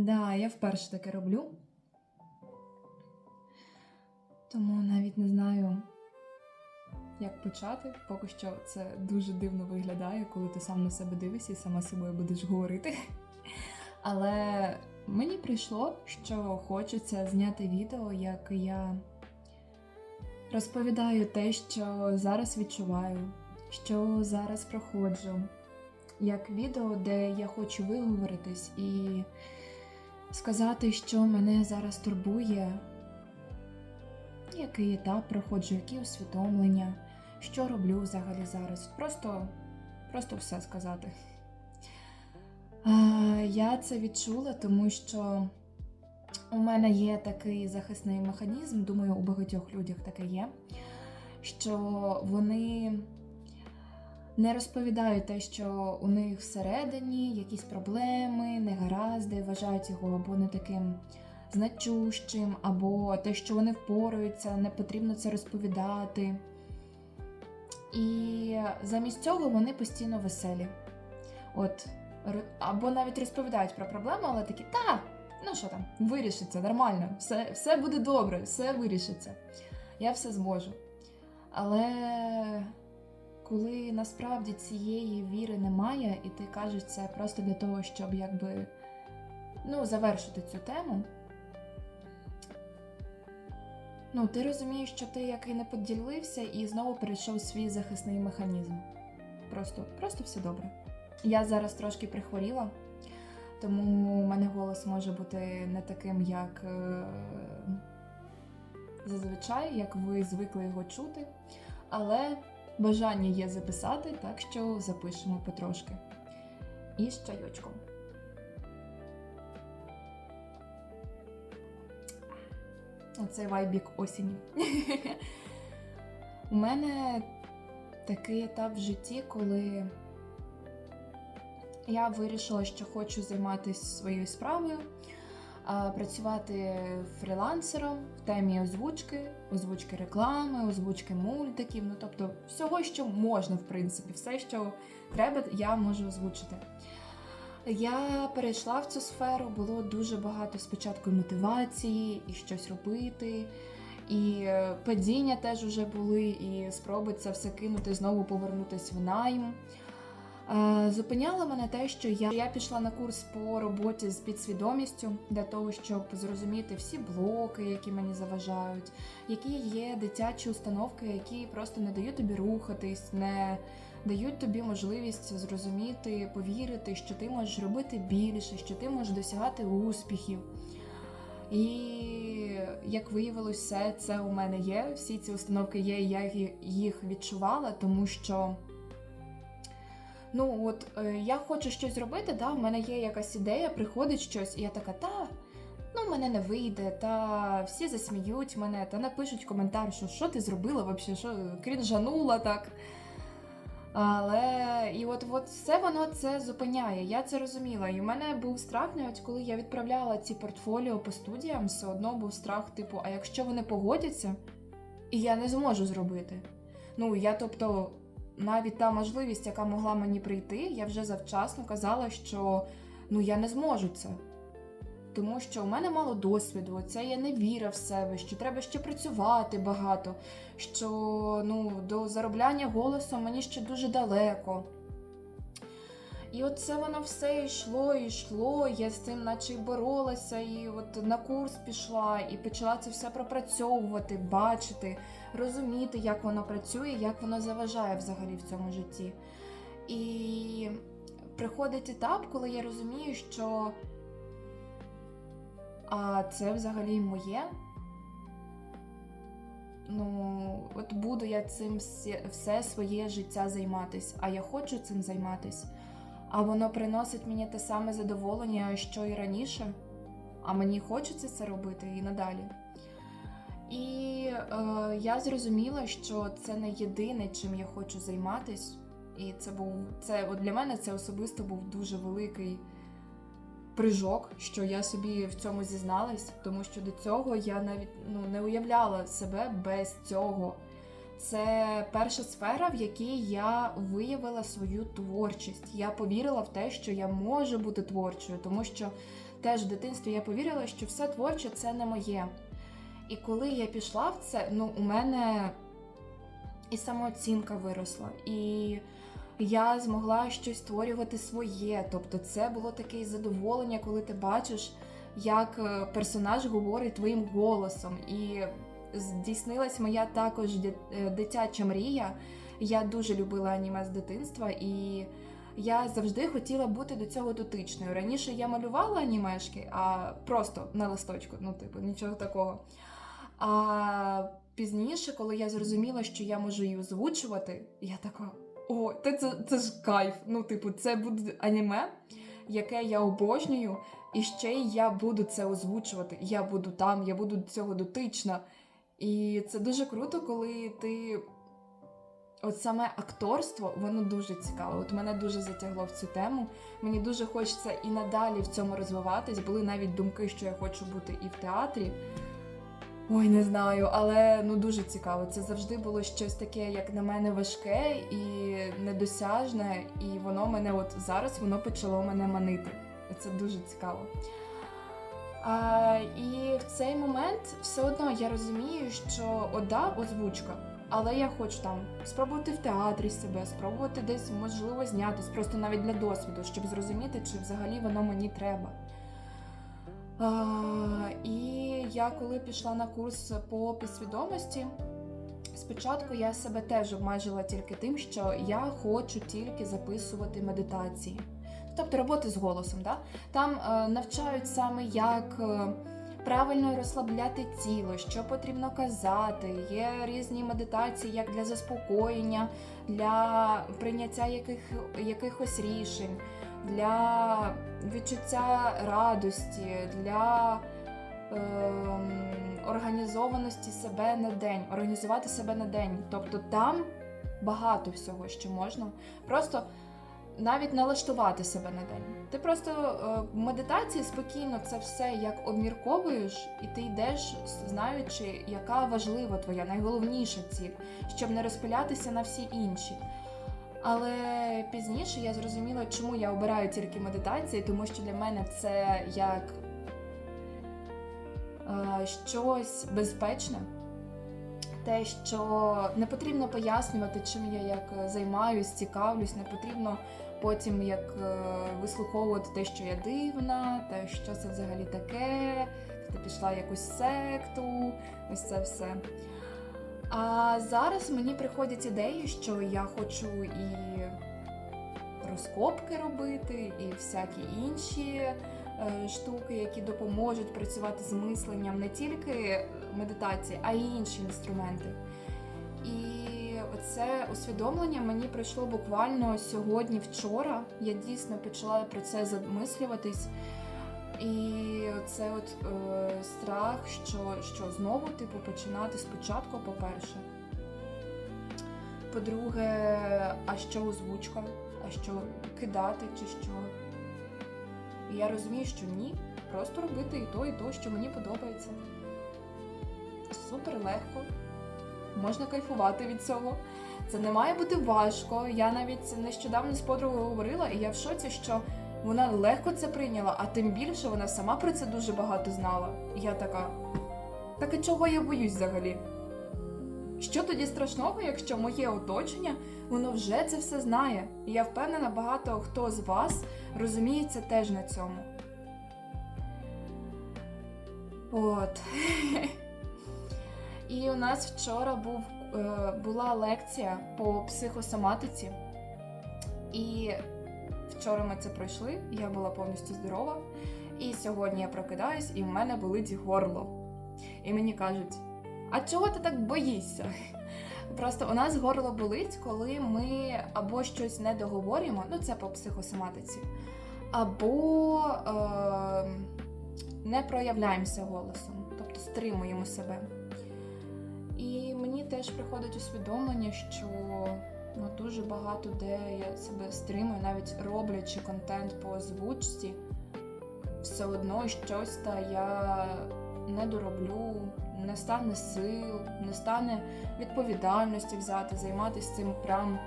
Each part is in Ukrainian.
Да, я вперше таке роблю. Тому навіть не знаю, як почати. Поки що це дуже дивно виглядає, коли ти сам на себе дивишся і сама собою будеш говорити. Але мені прийшло, що хочеться зняти відео, як я розповідаю те, що зараз відчуваю, що зараз проходжу. Як відео, де я хочу виговоритись і сказати, що мене зараз турбує, який етап проходжу, які усвідомлення, що роблю взагалі зараз. Просто, просто все сказати. Я це відчула, тому що у мене є такий захисний механізм, думаю, у багатьох людях таке є, що вони не розповідають те, що у них всередині якісь проблеми, негаразди, вважають його або не таким значущим, або те, що вони впораються, не потрібно це розповідати. І замість цього вони постійно веселі. От, або навіть розповідають про проблеми, але такі, та, ну що там, вирішиться, нормально, все, все буде добре, все вирішиться. Я все зможу. Але коли насправді цієї віри немає, і ти кажеш це просто для того, щоб якби ну, завершити цю тему. Ну, ти розумієш, що ти який не поділився і знову перейшов свій захисний механізм. Просто, просто все добре. Я зараз трошки прихворіла, тому у мене голос може бути не таким, як е, зазвичай, як ви звикли його чути. Але бажання є записати, так що запишемо потрошки. І з чайочком. Оцей вайбік осені. У мене такий етап в житті, коли я вирішила, що хочу займатися своєю справою, працювати фрілансером в темі озвучки, озвучки реклами, озвучки мультиків. Ну тобто, всього, що можна, в принципі, все, що треба, я можу озвучити. Я перейшла в цю сферу, було дуже багато спочатку мотивації і щось робити. І падіння теж вже були, і спроби це все кинути, знову повернутися в найм. Е, Зупиняло мене те, що я, я пішла на курс по роботі з підсвідомістю для того, щоб зрозуміти всі блоки, які мені заважають, які є дитячі установки, які просто не дають тобі рухатись, не дають тобі можливість зрозуміти, повірити, що ти можеш робити більше, що ти можеш досягати успіхів. І як виявилось, все це у мене є. Всі ці установки є, і я їх відчувала, тому що. Ну, от е, я хочу щось робити, да, в мене є якась ідея, приходить щось, і я така, та ну в мене не вийде, та всі засміють мене, та напишуть коментар, що що ти зробила взагалі, що крінжанула так. Але і от, от все воно це зупиняє. Я це розуміла. І в мене був страх, навіть коли я відправляла ці портфоліо по студіям, все одно був страх, типу, а якщо вони погодяться, і я не зможу зробити. Ну, я, тобто, навіть та можливість, яка могла мені прийти, я вже завчасно казала, що ну я не зможу це. Тому що у мене мало досвіду, це я не віра в себе, що треба ще працювати багато, що ну, до заробляння голосу мені ще дуже далеко. І от це воно все йшло йшло. Я з цим наче й боролася, і от на курс пішла, і почала це все пропрацьовувати, бачити, розуміти, як воно працює, як воно заважає взагалі в цьому житті. І приходить етап, коли я розумію, що а це взагалі моє. Ну, от буду я цим все, своє життя займатись, а я хочу цим займатись. А воно приносить мені те саме задоволення, що і раніше, а мені хочеться це робити і надалі. І е, я зрозуміла, що це не єдине, чим я хочу займатись. І це був це от для мене це особисто був дуже великий прижок, що я собі в цьому зізналась, тому що до цього я навіть ну, не уявляла себе без цього. Це перша сфера, в якій я виявила свою творчість. Я повірила в те, що я можу бути творчою, тому що теж в дитинстві я повірила, що все творче це не моє. І коли я пішла в це, ну у мене і самооцінка виросла, і я змогла щось створювати своє. Тобто, це було таке задоволення, коли ти бачиш, як е, персонаж говорить твоїм голосом. І здійснилась моя також е, дитяча мрія. Я дуже любила аніме з дитинства, і я завжди хотіла бути до цього дотичною. Раніше я малювала анімешки, а просто на листочку, ну, типу, нічого такого. А пізніше, коли я зрозуміла, що я можу її озвучувати, я така: о, та це, це ж кайф. Ну, типу, це буде аніме, яке я обожнюю, і ще й я буду це озвучувати. Я буду там, я буду до цього дотична. І це дуже круто, коли ти. От саме акторство, воно дуже цікаве. От мене дуже затягло в цю тему. Мені дуже хочеться і надалі в цьому розвиватись. Були навіть думки, що я хочу бути і в театрі. Ой, не знаю, але ну дуже цікаво. Це завжди було щось таке, як на мене, важке і недосяжне, і воно мене, от зараз воно почало мене манити. Це дуже цікаво. І в цей момент все одно я розумію, що ода озвучка, але я хочу там спробувати в театрі себе, спробувати десь можливо знятись, просто навіть для досвіду, щоб зрозуміти, чи взагалі воно мені треба. І я коли пішла на курс по підсвідомості, спочатку я себе теж обмежила тільки тим, що я хочу тільки записувати медитації. Тобто роботи з голосом. Да? Там е, навчають саме, як е, правильно розслабляти тіло, що потрібно казати. Є різні медитації як для заспокоєння, для прийняття яких, якихось рішень, для відчуття радості, для ем, організованості себе на день, організувати себе на день. Тобто там багато всього, що можна. Просто навіть налаштувати себе на день. Ти просто е, в медитації спокійно це все як обмірковуєш, і ти йдеш, знаючи, яка важлива твоя найголовніша ціль, щоб не розпилятися на всі інші. Але пізніше я зрозуміла, чому я обираю тільки медитації, тому що для мене це як е, щось безпечне. Те, що не потрібно пояснювати, чим я як займаюсь, цікавлюсь, не потрібно потім як е, вислуховувати те, що я дивна, те, що це взагалі таке, ти пішла в якусь секту, ось це все. А зараз мені приходять ідеї, що я хочу і розкопки робити, і всякі інші е, штуки, які допоможуть працювати з мисленням, не тільки медитації, а й інші інструменти. І це усвідомлення мені прийшло буквально сьогодні, вчора. Я дійсно почала про це замислюватись. І це от е, страх, що, що знову типу починати спочатку, по-перше. По-друге, а що озвучка? А що кидати чи що? І я розумію, що ні, просто робити і то, і то, що мені подобається. Супер легко. Можна кайфувати від цього. Це не має бути важко. Я навіть нещодавно з подругою говорила, і я в шоці, що вона легко це прийняла, а тим більше вона сама про це дуже багато знала. І я така. Так а чого я боюсь взагалі? Що тоді страшного, якщо моє оточення, воно вже це все знає. І я впевнена, багато хто з вас розуміється теж на цьому. От. І у нас вчора був, е, була лекція по психосоматиці. І вчора ми це пройшли, я була повністю здорова. І сьогодні я прокидаюсь, і в мене болить горло. І мені кажуть: а чого ти так боїшся? Просто у нас горло болить, коли ми або щось не договорюємо, ну це по психосоматиці, або е, не проявляємося голосом, тобто стримуємо себе. І мені теж приходить усвідомлення, що ну, дуже багато де я себе стримую, навіть роблячи контент по озвучці, все одно щось та я не дороблю, не стане сил, не стане відповідальності взяти, займатися цим прям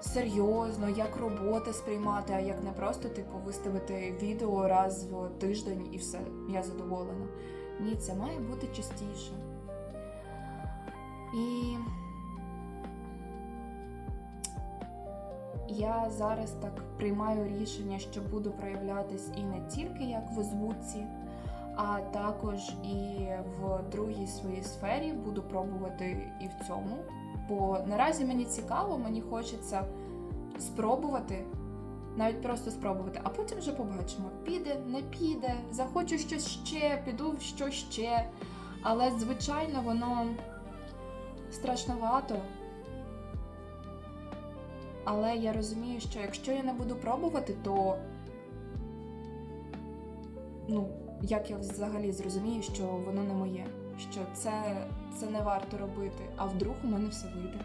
серйозно, як роботи сприймати, а як не просто типу виставити відео раз в тиждень і все, я задоволена. Ні, це має бути частіше. І я зараз так приймаю рішення, що буду проявлятись і не тільки як в озвучці, а також і в другій своїй сфері буду пробувати і в цьому. Бо наразі мені цікаво, мені хочеться спробувати, навіть просто спробувати, а потім вже побачимо, піде, не піде, захочу щось ще, піду в що ще. Але, звичайно, воно страшновато. Але я розумію, що якщо я не буду пробувати, то ну, як я взагалі зрозумію, що воно не моє, що це, це не варто робити, а вдруг у мене все вийде.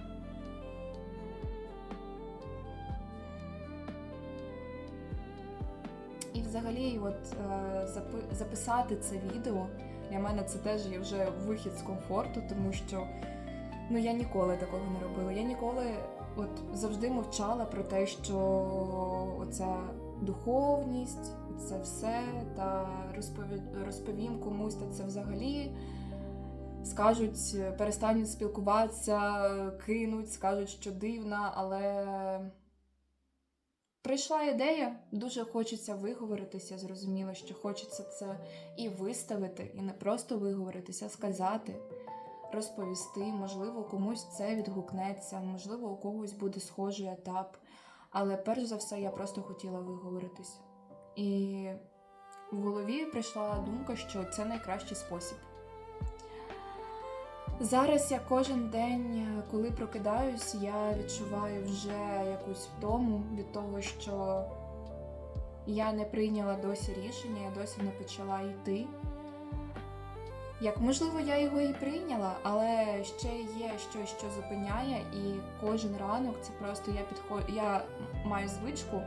І взагалі, от е, запи- записати це відео для мене це теж є вже вихід з комфорту, тому що ну я ніколи такого не робила. Я ніколи от завжди мовчала про те, що оця духовність, це все, та розповім комусь, та це взагалі скажуть, перестануть спілкуватися, кинуть, скажуть, що дивна, але прийшла ідея, дуже хочеться виговоритися, зрозуміло, що хочеться це і виставити, і не просто виговоритися, сказати розповісти, можливо, комусь це відгукнеться, можливо, у когось буде схожий етап. Але перш за все я просто хотіла виговоритись. І в голові прийшла думка, що це найкращий спосіб. Зараз я кожен день, коли прокидаюсь, я відчуваю вже якусь втому від того, що я не прийняла досі рішення, я досі не почала йти. Як можливо, я його і прийняла, але ще є щось, що зупиняє, і кожен ранок це просто я підходжу. Я маю звичку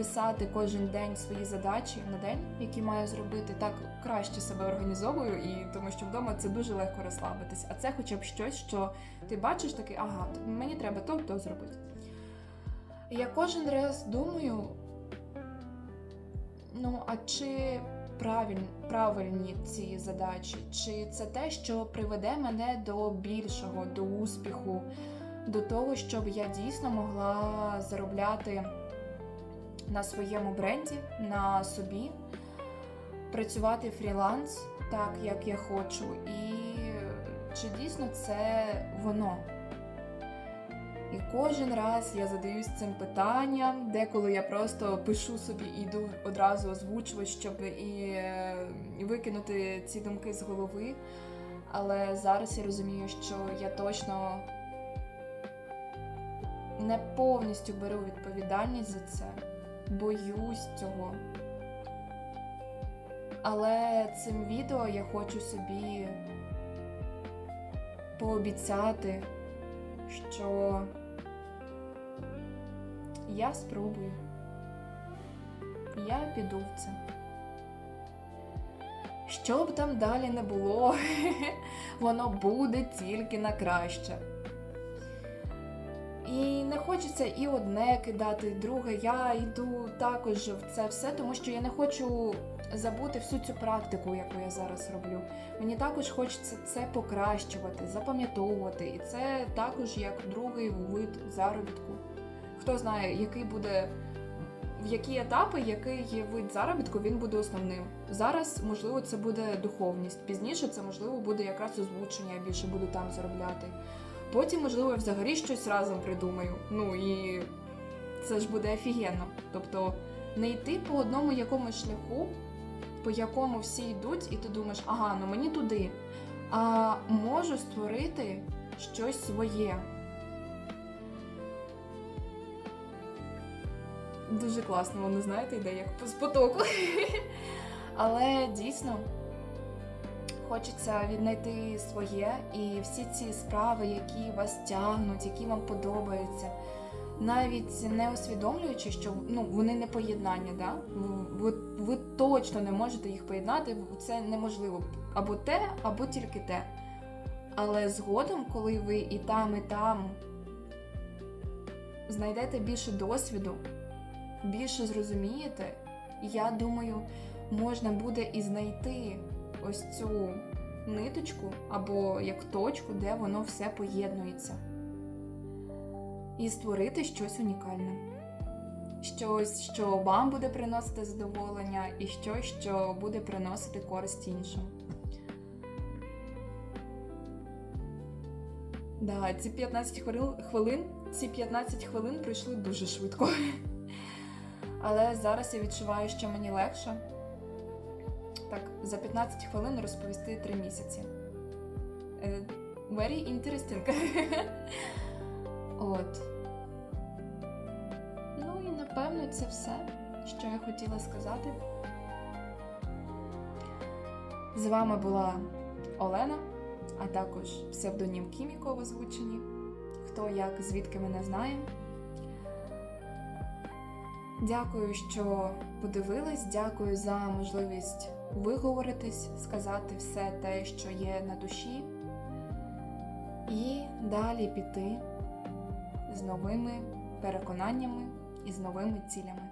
писати кожен день свої задачі на день, які маю зробити. Так краще себе організовую, і тому що вдома це дуже легко розслабитись. А це хоча б щось, що ти бачиш такий, ага, мені треба то, то зробити. Я кожен раз думаю, ну а чи правильні, правильні ці задачі, чи це те, що приведе мене до більшого, до успіху, до того, щоб я дійсно могла заробляти на своєму бренді, на собі, працювати фріланс так, як я хочу, і чи дійсно це воно? І кожен раз я задаюсь цим питанням, деколи я просто пишу собі і йду одразу озвучувати, щоб і, викинути ці думки з голови. Але зараз я розумію, що я точно не повністю беру відповідальність за це, боюсь цього. Але цим відео я хочу собі пообіцяти, що я спробую. Я піду в це. Що б там далі не було, воно буде тільки на краще. І не хочеться і одне кидати, і друге. Я йду також в це все, тому що я не хочу забути всю цю практику, яку я зараз роблю. Мені також хочеться це покращувати, запам'ятовувати. І це також як другий вид заробітку. Хто знає, який буде, в які етапи, який є вид заробітку, він буде основним. Зараз, можливо, це буде духовність. Пізніше це можливо буде якраз озвучення, я більше буду там заробляти. Потім, можливо, взагалі щось разом придумаю. Ну і це ж буде офігенно. Тобто не йти по одному якомусь шляху, по якому всі йдуть, і ти думаєш, ага, ну мені туди. А можу створити щось своє. Дуже класно, воно знаєте, йде як з потоку. Але дійсно хочеться віднайти своє і всі ці справи, які вас тягнуть, які вам подобаються, навіть не усвідомлюючи, що ну, вони не поєднання, да? ви, ви точно не можете їх поєднати, це неможливо або те, або тільки те. Але згодом, коли ви і там, і там знайдете більше досвіду, більше зрозумієте, я думаю, можна буде і знайти ось цю ниточку або як точку, де воно все поєднується. І створити щось унікальне. Щось, що вам буде приносити задоволення, і щось, що буде приносити користь іншим. Да, ці 15 хвилин, ці 15 хвилин пройшли дуже швидко. Але зараз я відчуваю, що мені легше. Так, за 15 хвилин розповісти 3 місяці. Е, Very interesting. От. Ну і напевно це все, що я хотіла сказати. З вами була Олена, а також псевдонім Кіміко в озвученні. Хто як, звідки мене знає. Дякую, що подивились. Дякую за можливість виговоритись, сказати все те, що є на душі, і далі піти з новими переконаннями і з новими цілями.